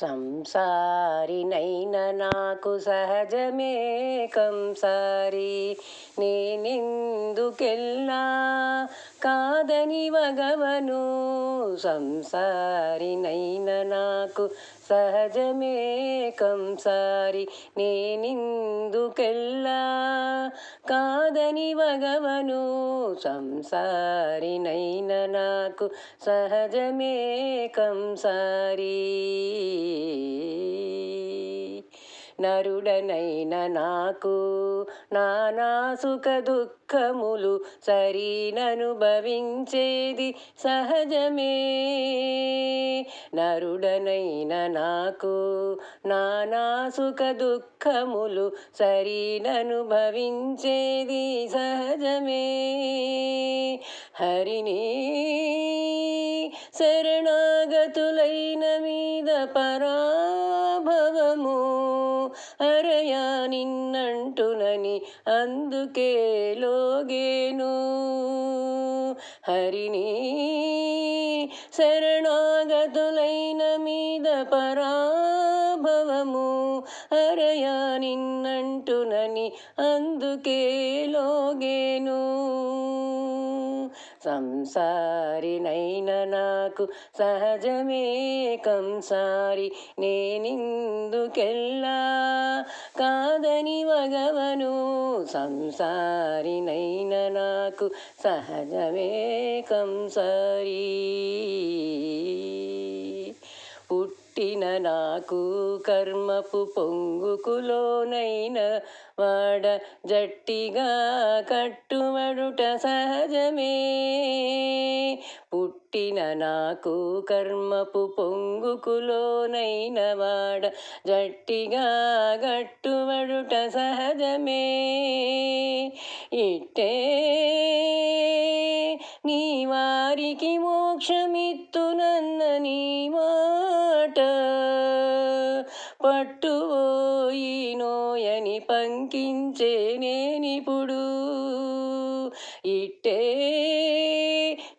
సంసారినైన నాకు సహజమే కంసారి. నేనెందుకెల్లా కాదని వగవను సంసారినైన నాకు సహజమే కంసారి. నేనిందుకెల్లా కాదని వగవను సంసారినైన నాకు సహజమే కంసారీ. నరుడనైన నాకు నానా సుఖ దుఃఖములు సరీననుభవించేది సహజమే. నరుడనైన నాకు నానా సుఖ దుఃఖములు సరీననుభవించేది సహజమే. హరిని శరణాగతుల అంటునని అందుకే లోగేను. హరిని శరణాగతులైన మీద పరాభవము అరయా నిన్నంటునని అందుకే లోగేను. సంసారినైన నాకు సహజమే కంసారి. నేనిందుకెల్లా కాదని వగవను. సంసారినైన నాకు సహజమే కంసారీ. పుట్టిన నాకు కర్మపు పొంగుకులోనైన వాడ జట్టిగా కట్టుబడుట సహజమే. పుట్టిన నాకు కర్మపు పొంగుకులోనైన వాడ జట్టిగా గట్టుబడుట సహజమే. ఇట్టే నీ వారికి మోక్షమిత్తునన్న నీ మాట పట్టుపోయినోయని పంకించే నేనిప్పుడు. ఇట్టే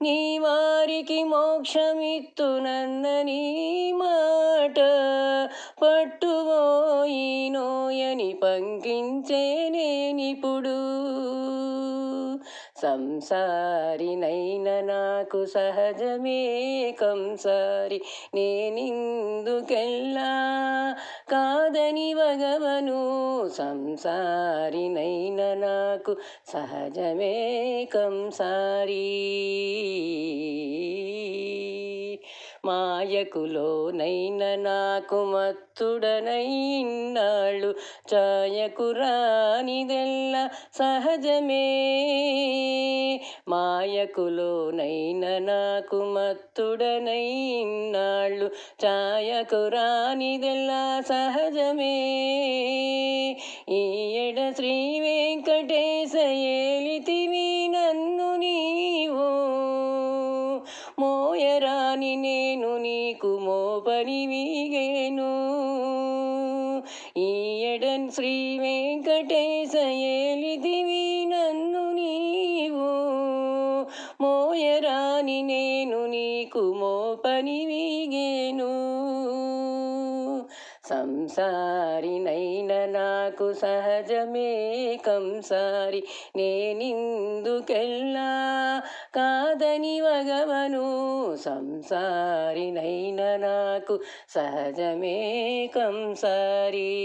నీ వారికి మోక్షమిత్తునన్న నీ మాట. పట్టుపోయినోయని పంకించే నేనిప్పుడు. సంసారినైన నాకు సహజమే కంసారి. నేనిందుకెళ్ళ సంసారినైన నాకు సహజమే కంసారీ. మాయకులోనైన నాకు మత్తుడనైనాళ్ళు ఛాయకు రానిదెల్ల సహజమే. మాయకులోనైన నాకు మత్తుడనైనాళ్ళు ఛాయకు రానిదెల్ల సహజమే. ಈ ಎಡ ಶ್ರೀ ವೆಂಕಟೇಶ ನನ್ನು ನೀವು. ಮೋಯರಾಣಿ ನೇನು ನೀ ಕುಮೋಪನಿವಿಗೇನು ಈ ಎಡನ್ ಶ್ರೀ ವೆಂಕಟೇಶ ನನ್ನು ನೀವು. ಮೋಯರಾಣಿ ನೇನು ನೀ ಕುಮೋಪನಿವಿಗೇನು సంసారినైన నాకు సహజమే కంసారి. నేనిందుకెల్లా కాదని వగవను సంసారినైన నాకు సహజమే కంసారి.